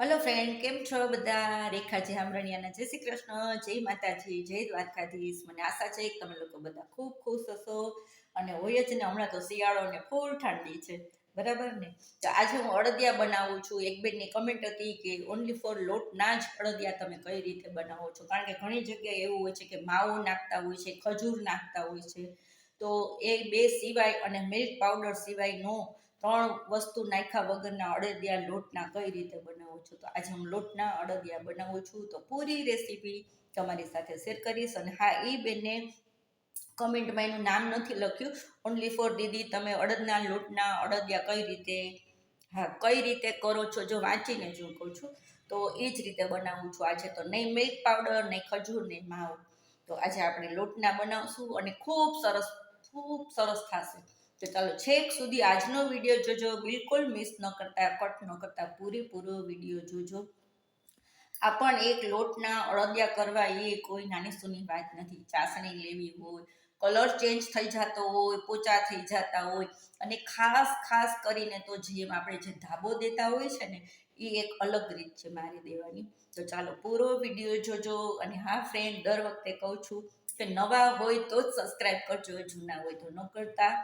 Hello friend કેમ છો બધા? રેખાજી હામરણિયાના જય શ્રી કૃષ્ણ, જય માતાજી, જય દ્વારકાધીશ. મને આશા છે કે તમે લોકો બધા ખૂબ ખુશ હશો અને હોય જ ને, હમણાં તો શિયાળો ને ફૂલ ઠંડી છે. બરાબર ને? તો આજે હું અડદિયા બનાવું છું. એક બેનની કમેન્ટ હતી કે ઓનલી ફોર લોટના જ અડદિયા તમે કઈ રીતે બનાવો છો? કારણ કે ઘણી જગ્યાએ એવું હોય છે કે માવો નાખતા હોય છે, ખજૂર નાખતા હોય છે. તો એ બે સિવાય અને મિલ્ક પાવડર સિવાયનો ત્રણ વસ્તુ નાખ્યા વગરના અડદિયા લોટના કઈ રીતે બનાવું છું? તો આજે હું લોટના અડદિયા બનાવું છું. તો પૂરી રેસીપી તમારી સાથે શેર કરીશ અને હા, એ બેને કમેન્ટમાં એનું નામ નથી લખ્યું. ઓનલી ફોર દીદી, તમે અડદના લોટના અડદિયા કઈ રીતે, હા, કઈ રીતે કરો છો? જો વાંચીને જો કહું છું. તો એ જ રીતે બનાવું છું. આજે તો નહીં મિલ્ક પાવડર નહીં ખજૂર, નહીં માવો. તો આજે આપણે લોટના બનાવશું અને ખૂબ સરસ ખૂબ સરસ થશે. તો ચાલો છેક સુધી આજનો વીડિયો જોજો. બિલકુલ મિસ ન કરતા, કટ ન કરતા, પૂરેપૂરો વીડિયો જોજો. આ પણ એક લોટના અળદિયા કરવા એ કોઈ નાની સૂની વાત નથી. ચાસણી લેવી હોય, કલર ચેન્જ થઈ જતો હોય, પોચા થઈ જતા હોય, અને ખાસ ખાસ કરીને તો જેમ આપણે જે ધાબો દેતા હોય છે ને, એ એક અલગ રીત છે મારી દેવાની. તો ચાલો પૂરો વીડિયો જોજો. અને હા ફ્રેન્ડ દર વખતે કહું છું કે નવા હોય તો જ સબસ્ક્રાઈબ કરજો, જૂના હોય તો ન કરતા.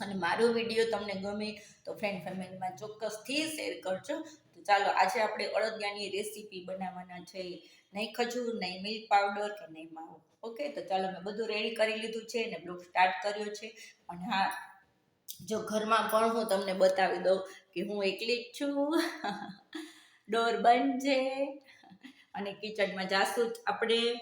અને મારો વીડિયો તમને ગમે તો ફ્રેન્ડ ફેમિલીમાં ચોક્કસથી શેર કરજો. તો ચાલો, આજે આપણે અડદિયાની રેસીપી બનાવવાના છે. નહીં ખજૂર નહીં મિલ્ક પાવડર કે નહીં માવો. ઓકે તો ચાલો, મેં બધું રેડી કરી લીધું છે ને બ્લોગ સ્ટાર્ટ કર્યો છે. અને હા, જો ઘરમાં પણ હું તમને બતાવી દઉં કે હું એકલી જ છું. ડોર બંધ છે. અને કિચનમાં જાસું જ આપણે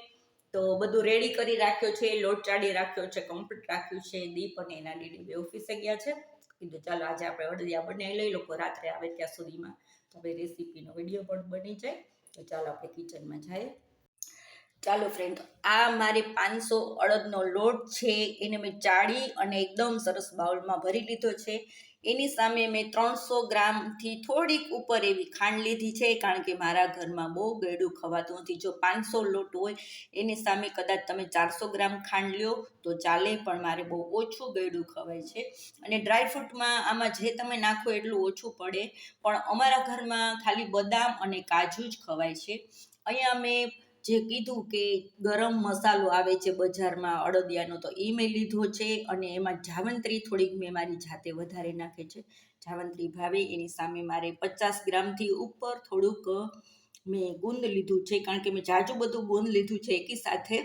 તો બધું રેડી કરી રાખ્યો છે, લોટ ચાડી રાખ્યો છે કમ્પ્લીટ રાખ્યું છે. દીપ અને એના દીદી બે ઓફિસે ગયા છે. કીધું ચાલો આજે આપણે અડદિયા બનાવી લઈ. લોકો રાત્રે આવે ત્યાં સુધીમાં. તો હવે રેસીપીનો વીડિયો પણ બની જાય. તો ચાલો આપણે કિચનમાં જઈએ. ચાલો ફ્રેન્ડ આ મારે પાંચસો અડદનો લોટ છે. એને મેં ચાળી અને એકદમ સરસ બાઉલમાં ભરી લીધો છે. એની સામે મેં ત્રણસો ગ્રામથી થોડીક ઉપર એવી ખાંડ લીધી છે, કારણ કે મારા ઘરમાં બહુ ગળ્યું ખવાતું નથી. જો પાંચસો લોટ હોય, એની સામે કદાચ તમે ચારસો ગ્રામ ખાંડ લ્યો, તો ચાલે, પણ મારે બહુ ઓછું ગળ્યું ખવાય છે. અને ડ્રાયફ્રૂટમાં આમાં જે તમે નાખો એટલું ઓછું પડે, પણ અમારા ઘરમાં ખાલી બદામ અને કાજુ જ ખવાય છે. અહીંયા મેં જે કીધું કે ગરમ મસાલો આવે છે બજારમાં અડદિયાનો, તો એ મેં લીધો છે અને એમાં જાવંત્રી થોડીક મેં મારી જાતે વધારે નાખે છે. જાવંત્રી ભાવે, એની સામે મારે પચાસ ગ્રામથી ઉપર થોડુંક મેં ગુંદ લીધું છે, કારણ કે મેં જાજુ બધું ગુંદ લીધું છે એકી સાથે.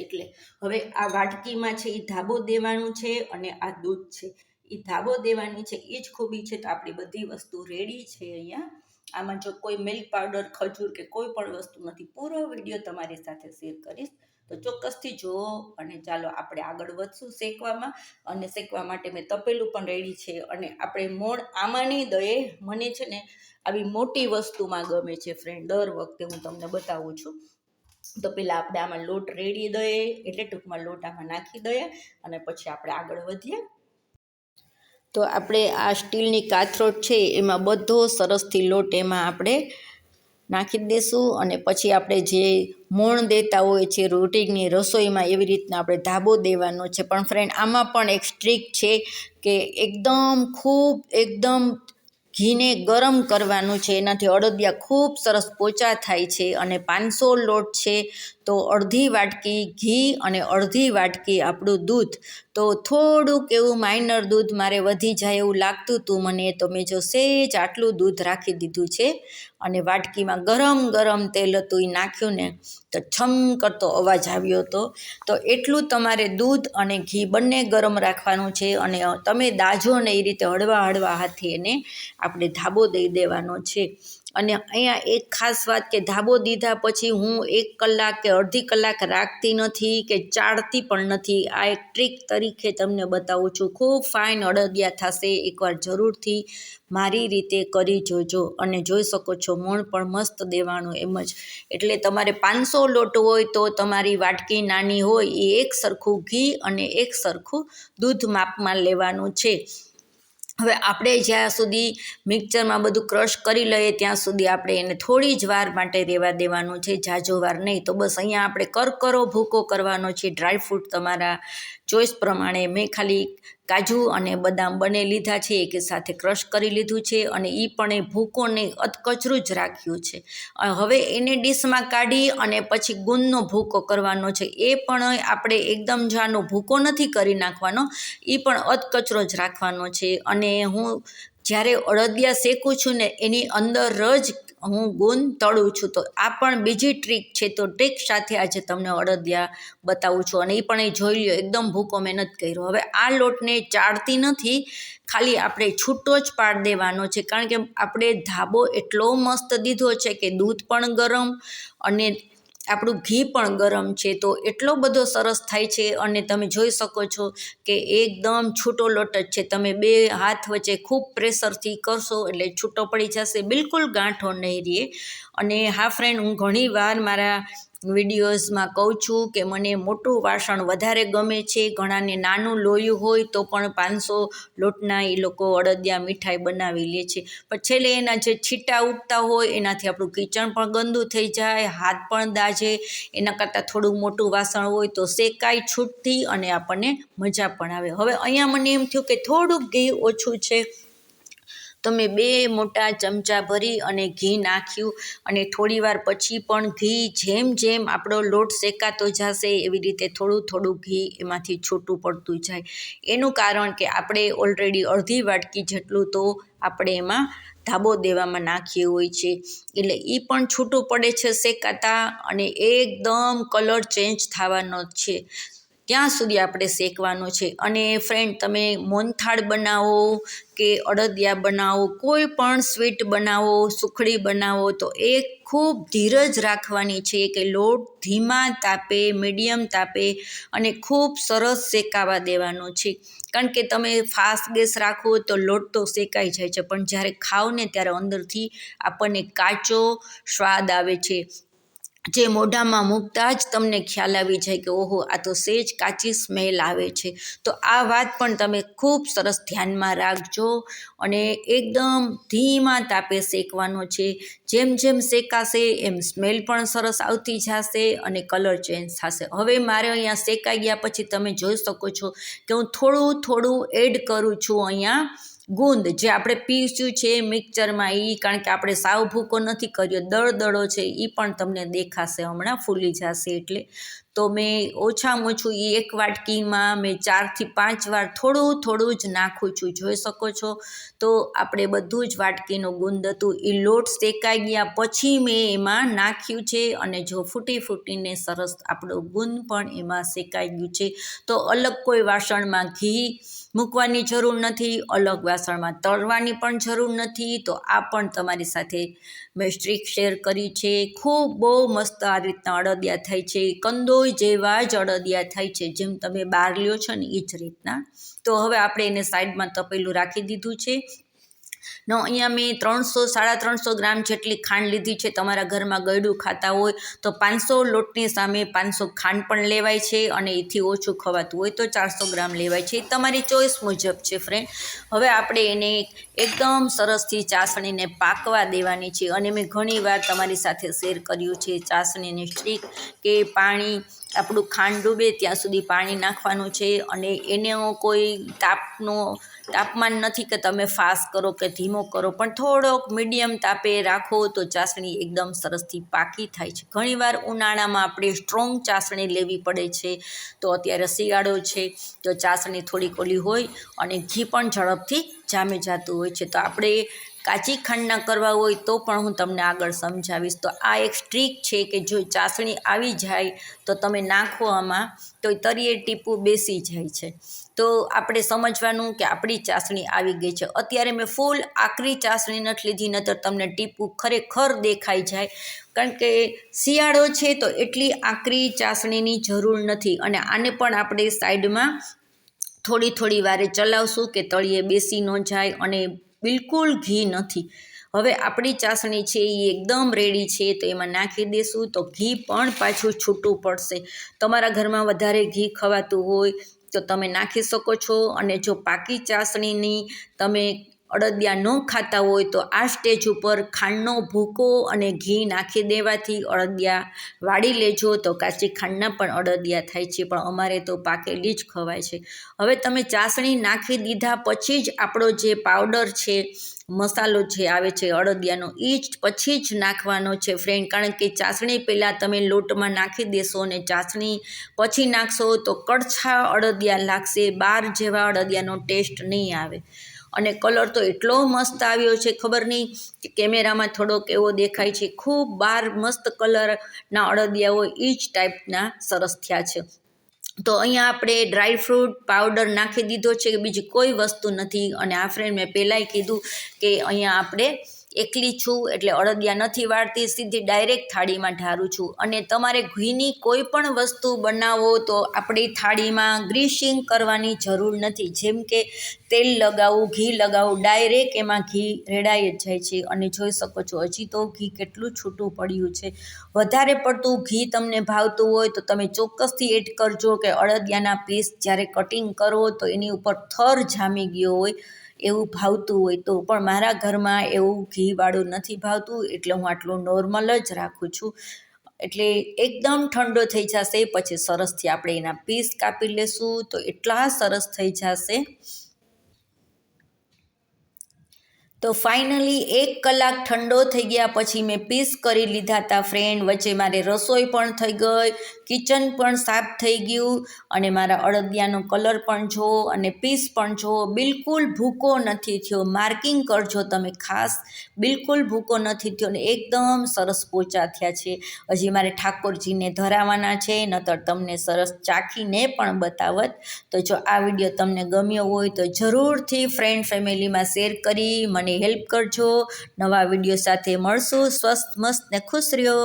એટલે હવે આ વાટકીમાં છે એ ધાબો દેવાનું છે અને આ દૂધ છે. એ ધાબો દેવાની છે એ જ ખૂબી છે, તો આપણી બધી વસ્તુ રેડી છે અહીંયા. આમાં જો કોઈ મિલ્ક પાવડર, ખજૂર કે કોઈ પણ વસ્તુ નથી, પૂરો વીડિયો તમારી સાથે શેર કરીશ. તો ચોક્કસથી જુઓ અને ચાલો આપણે આગળ વધશું શેકવામાં. અને શેકવા માટે મેં તપેલું પણ રેડી છે અને આપણે મોણ આમાં નહીં દઈએ મને છે ને આવી મોટી વસ્તુમાં ગમે છે ફ્રેન્ડ દર વખતે હું તમને બતાવું છું. તો પહેલાં આપણે આમાં લોટ રેડી દઈએ, એટલે ટૂંકમાં લોટ આમાં નાખી દઈએ અને પછી આપણે આગળ વધીએ. તો આપણે આ સ્ટીલની કાથરોટ છે એમાં બધો સરસથી લોટ એમાં આપણે નાખી દઈશું અને પછી આપણે જે મોણ દેતા હોય છે રોટીની રસોઈમાં એવી રીતના આપણે ધાબો દેવાનો છે. પણ ફ્રેન્ડ આમાં પણ એક સ્ટ્રીક છે કે એકદમ ખૂબ એકદમ ઘીને ગરમ કરવાનું છે. એનાથી અડદિયા ખૂબ સરસ પોચા થાય છે અને પાંચસો લોટ છે તો અડધી વાટકી ઘી અને અડધી વાટકી આપણું દૂધ. તો થોડુંક એવું માઇનર દૂધ મારે વધી જાય એવું લાગતું હતું મને, તો મેં જો સેજ આટલું દૂધ રાખી દીધું છે અને વાટકીમાં ગરમ ગરમ તેલ હતું એ નાખ્યું ને, તો છમ કરતો અવાજ આવ્યો હતો. તો એટલું તમારે દૂધ અને ઘી બંને ગરમ રાખવાનું છે અને તમે દાજો ને એ રીતે હળવા હળવા હાથે એને આપણે ધાબો દઈ દેવાનો છે. અને અહીંયા એક ખાસ વાત કે ધાબો દીધા પછી હું એક કલાક કે અડધી કલાક રાખતી નથી કે ચાળતી પણ નથી. આ એક ટ્રીક તરીકે તમને બતાવું છું. ખૂબ ફાઇન અડદિયા થશે એકવાર જરૂરથી. મારી રીતે કરી જોજો અને જોઈ શકો છો મોણ પણ મસ્ત દેવાનું એમ જ. એટલે તમારે પાંચસો લોટ હોય તો તમારી વાટકી નાની હોય એ એક સરખું ઘી અને એક સરખું દૂધ માપમાં લેવાનું છે. હવે આપણે જ્યાં સુધી મિક્સરમાં બધું ક્રશ કરી લઈએ ત્યાં સુધી આપણે એને થોડી જ વાર માટે રહેવા દેવાનું છે, જાજો વાર નહીં. તો બસ અહીંયા આપણે કરકરો ભૂકો કરવાનો છે. ડ્રાયફ્રૂટ તમારા ચોઈસ પ્રમાણે મેં ખાલી કાજુ અને બદામ બંને લીધા છે, એક સાથે ક્રશ કરી લીધું છે અને એ પણ એ ભૂકો નહીં અધકચરું જ રાખ્યું છે. હવે એને ડીશમાં કાઢી અને પછી ગુંદનો ભૂકો કરવાનો છે. એ પણ આપણે એકદમ જાનો ભૂકો નથી કરી નાખવાનો એ પણ અધકચરો જ રાખવાનો છે. અને હું જ્યારે અડદિયા શેકું છું ને એની અંદર જ હું ગુંદ તળું છું, તો આ પણ બીજી ટ્રીક છે. તો ટ્રીક સાથે આજે તમને અડદિયા બતાવું છું અને એ પણ એ જોઈ લ્યો, એકદમ ભૂકો મહેનત કર્યો. હવે આ લોટને ચાળતી નથી, ખાલી આપણે છૂટો જ પાડ દેવાનો છે. કારણ કે આપણે ધાબો એટલો મસ્ત દીધો છે કે દૂધ પણ ગરમ અને આપણું ઘી પણ ગરમ છે, તો એટલો બધો સરસ થાય છે અને તમે જોઈ શકો છો કે એકદમ છૂટો લોટ જ છે. તમે બે હાથ વચ્ચે ખૂબ પ્રેશરથી કરશો એટલે છૂટો પડી જશે, બિલકુલ ગાંઠો નહીં રહે. અને હા ફ્રેન્ડ હું ઘણી વાર મારા વિડીયોઝમાં કહું છું કે મને મોટું વાસણ વધારે ગમે છે, ઘણાને નાનું લોયું હોય તો પણ પાંચસો લોટના એ લોકો અડદિયા મીઠાઈ બનાવી લે છે. પણ છેલ્લે એના જે છીટા ઉઠતા હોય, એનાથી આપણું કિચન પણ ગંદુ થઈ જાય, હાથ પણ દાજે એના કરતાં થોડું મોટું વાસણ હોય તો શેકાય, છૂટથી અને આપણને મજા પણ આવે. હવે અહીંયા મને એમ થયું કે થોડુંક ઘી ઓછું છે. તો મેં બે મોટા ચમચા ભરી અને ઘી નાખ્યું અને થોડીવાર પછી પણ ઘી જેમ જેમ આપણો લોટ શેકાતો જશે એવી રીતે થોડું થોડું ઘી એમાંથી છૂટું પડતું જાય. એનું કારણ કે આપણે ઓલરેડી અડધી વાટકી જેટલું તો આપણે એમાં ધાબો દેવામાં નાખીએ હોય છે. એટલે એ પણ છૂટું પડે છે શેકાતા અને એકદમ કલર ચેન્જ થવાનો છે. ત્યાં સુધી આપણે શેકવાનો છે? અને ફ્રેન્ડ તમે મોનથાળ બનાવો કે અડદિયા બનાવો, કોઈ પણ સ્વીટ બનાવો, સુખડી બનાવો, તો એ ખૂબ ધીરજ રાખવાની છે કે લોટ ધીમા તાપે મીડિયમ તાપે અને ખૂબ સરસ શેકાવા દેવાનો છે. કારણ કે તમે ફાસ્ટ ગેસ રાખો તો લોટ તો શેકાઈ જાય છે, પણ જ્યારે ખાઓ ને ત્યારે અંદરથી આપણને કાચો સ્વાદ આવે છે. જે મોઢામાં મૂકતા જ તમને ખ્યાલ આવી જાય કે ઓહો, આ તો સેજ કાચી સ્મેલ આવે છે. તો આ વાત પણ તમે ખૂબ સરસ ધ્યાનમાં રાખજો અને એકદમ ધીમા તાપે શેકવાનો છે. જેમ જેમ શેકાશે એમ સ્મેલ પણ સરસ આવતી જશે અને કલર ચેન્જ થશે. હવે મારે અહીંયા શેકાઈ ગયા પછી તમે જોઈ શકો છો કે હું થોડું થોડું એડ કરું છું અહીંયા. ગુંદ, જે આપણે પીસ્યું છે મિક્સરમાં એ કારણ કે આપણે સાવ ભૂકો નથી કર્યો, દળદળો છે એ પણ તમને દેખાશે હમણાં, ફૂલી જશે એટલે. તો મેં ઓછામાં ઓછું એ એક વાટકીમાં મેં ચારથી પાંચ વાર થોડું થોડું જ નાખું છું. જોઈ શકો છો? તો આપણે બધું જ વાટકીનું ગુંદ હતું. એ લોટ શેકાઈ ગયા પછી મેં એમાં નાખ્યું છે અને જો ફૂટી ફૂટીને સરસ આપણો ગુંદ પણ એમાં શેકાઈ ગયું છે. તો અલગ કોઈ વાસણમાં ઘી મૂકવાની જરૂર નથી, અલગ વાસણમાં તળવાની પણ જરૂર નથી. તો આ પણ તમારી સાથે મેં સ્ટ્રીક શેર કરી છે. ખૂબ બહુ મસ્ત આ રીતના અડદિયા થાય છે. કંદોઈ જેવા જ અડદિયા થાય છે, જેમ તમે બહાર લ્યો છો ને એ જ રીતના. તો હવે આપણે એને સાઈડમાં તપેલું રાખી દીધું છે. નો, અહીંયા મેં ત્રણસો, સાડા ત્રણસો ગ્રામ જેટલી ખાંડ લીધી છે. તમારા ઘરમાં ગળ્યું ખાતા હોય તો પાંચસો લોટની સામે પાંચસો ખાંડ પણ લેવાય છે અને એથી ઓછું ખવાતું હોય તો ચારસો ગ્રામ લેવાય છે. તમારી ચોઈસ મુજબ છે ફ્રેન્ડ હવે આપણે એને એકદમ સરસથી ચાસણીને પાકવા દેવાની છે અને મેં ઘણીવાર તમારી સાથે શેર કર્યું છે. ચાસણીની સ્ટીક કે પાણી આપણું ખાંડ ડૂબે ત્યાં સુધી પાણી નાખવાનું છે અને એને કોઈ તાપનો, તાપમાન નથી કે તમે ફાસ્ટ કરો કે ધીમો કરો, પણ થોડોક મીડિયમ તાપે રાખો તો ચાસણી એકદમ સરસથી પાકી થાય છે. ઘણીવાર ઉનાળામાં આપણે સ્ટ્રોંગ ચાસણી લેવી પડે છે તો અત્યારે શિયાળો છે તો ચાસણી થોડીક ઓલી હોય અને ઘી પણ ઝડપથી જામી જતું હોય છે. તો આપણે કાચી ખાંડના કરવા હોય તો પણ હું તમને આગળ સમજાવીશ. તો આ એક સ્ટ્રીક છે કે જો ચાસણી આવી જાય તો તમે નાખો આમાં તો તરીએ ટીપું બેસી જાય છે. તો આપણે સમજવાનું કે આપણી ચાસણી આવી ગઈ છે. અત્યારે મેં ફૂલ આકરી ચાસણી નથી લીધી નતર તમને ટીપું ખરેખર દેખાઈ જાય. કારણ કે શિયાળો છે તો એટલી આકરી ચાસણીની જરૂર નથી અને આને પણ આપણે સાઈડમાં થોડી થોડી વારે ચલાવશું કે તળિયે બેસી ન જાય અને બિલકુલ ઘી નથી. હવે આપણી ચાસણી છે એ એકદમ રેડી છે, તો એમાં નાખી દઈશું તો ઘી પણ પાછું છૂટું પડશે. તમારા ઘરમાં વધારે ઘી ખવાતું હોય, તો તમે નાખી શકો છો, અને જો પાકી ચાસણીની તમે અડદિયા ન ખાતા હોય તો આ સ્ટેજ ઉપર ખાંડનો ભૂકો અને ઘી નાખી દેવાથી અડદિયા વાળી લેજો. તો કાચી ખાંડના પણ અડદિયા થાય છે, પણ અમારે તો પાકેલી જ ખવાય છે. હવે તમે ચાસણી નાખી દીધા પછી જ આપણો જે પાવડર છે, મસાલો જે આવે છે અડદિયાનો, એ જ પછી જ નાખવાનો છે ફ્રેન્ડ. કારણ કે ચાસણી પહેલાં તમે લોટમાં નાખી દેશો અને ચાસણી પછી નાખશો તો કડછા અડદિયા લાગશે, બાર જેવા અડદિયાનો ટેસ્ટ નહીં આવે. અને કલર તો એટલો મસ્ત આવ્યો છે, ખબર નહીં કે કેમેરામાં થોડોક એવો દેખાય છે. ખૂબ બાર મસ્ત કલરના અડદિયા હોય એ જ ટાઈપના સરસ થયા છે. તો અહીંયા આપણે ડ્રાય ફ્રૂટ પાવડર નાખી દીધો છે, બીજી કોઈ વસ્તુ નથી. અને આ ફ્રેન્ડ મેં પહેલાંય કીધું કે અહીંયા આપણે એકલી છું, એટલે અડદિયા નથી વાળતી, સીધી ડાયરેક્ટ થાળીમાં ઢારું છું. અને તમારે ઘીની કોઈ પણ વસ્તુ બનાવો તો આપણી થાળીમાં ગ્રીસિંગ કરવાની જરૂર નથી. જેમ કે તેલ લગાવું, ઘી લગાવું ડાયરેક્ટ એમાં ઘી રેડાઈ જ જાય છે. અને જોઈ શકો છો, હજી તો ઘી કેટલું છૂટું પડ્યું છે. વધારે પડતું ઘી તમને ભાવતું હોય તો તમે ચોક્કસથી એડ કરજો કે અડદિયાના પીસ જ્યારે કટિંગ કરો તો એની ઉપર થર જામી ગયો હોય. એવું ભાવતું હોય તો. પણ મારા ઘરમાં એવું ઘીવાળું નથી ભાવતું, એટલે હું આટલું નોર્મલ જ રાખું છું. એટલે એકદમ ઠંડો થઈ જશે, પછી સરસથી આપણે એના પીસ કાપી લેશું, તો એટલા સરસ થઈ જશે. તો ફાઇનલી એક કલાક ઠંડો થઈ ગયા પછી મેં પીસ કરી લીધા હતા ફ્રેન્ડ વચ્ચે મારે રસોઈ પણ થઈ ગઈ, કિચન પણ સાફ થઈ ગયું અને મારા અડદિયાનો કલર પણ જો અને પીસ પણ જો. બિલકુલ ભૂકો નથી થયો. માર્કિંગ કરજો તમે ખાસ. બિલકુલ ભૂકો નથી થયો ને એકદમ સરસ પોચા થયા છે. હજી મારે ઠાકોરજીને ધરાવવાના છે, નતર તમને સરસ ચાખીને પણ બતાવત. તો જો આ વીડિયો તમને ગમ્યો હોય તો જરૂરથી ફ્રેન્ડ ફેમિલીમાં શેર કરી મને હેલ્પ કરજો. નવા વીડિયો સાથે મળશું. સ્વસ્થ મસ્ત ને ખુશ રહ્યો.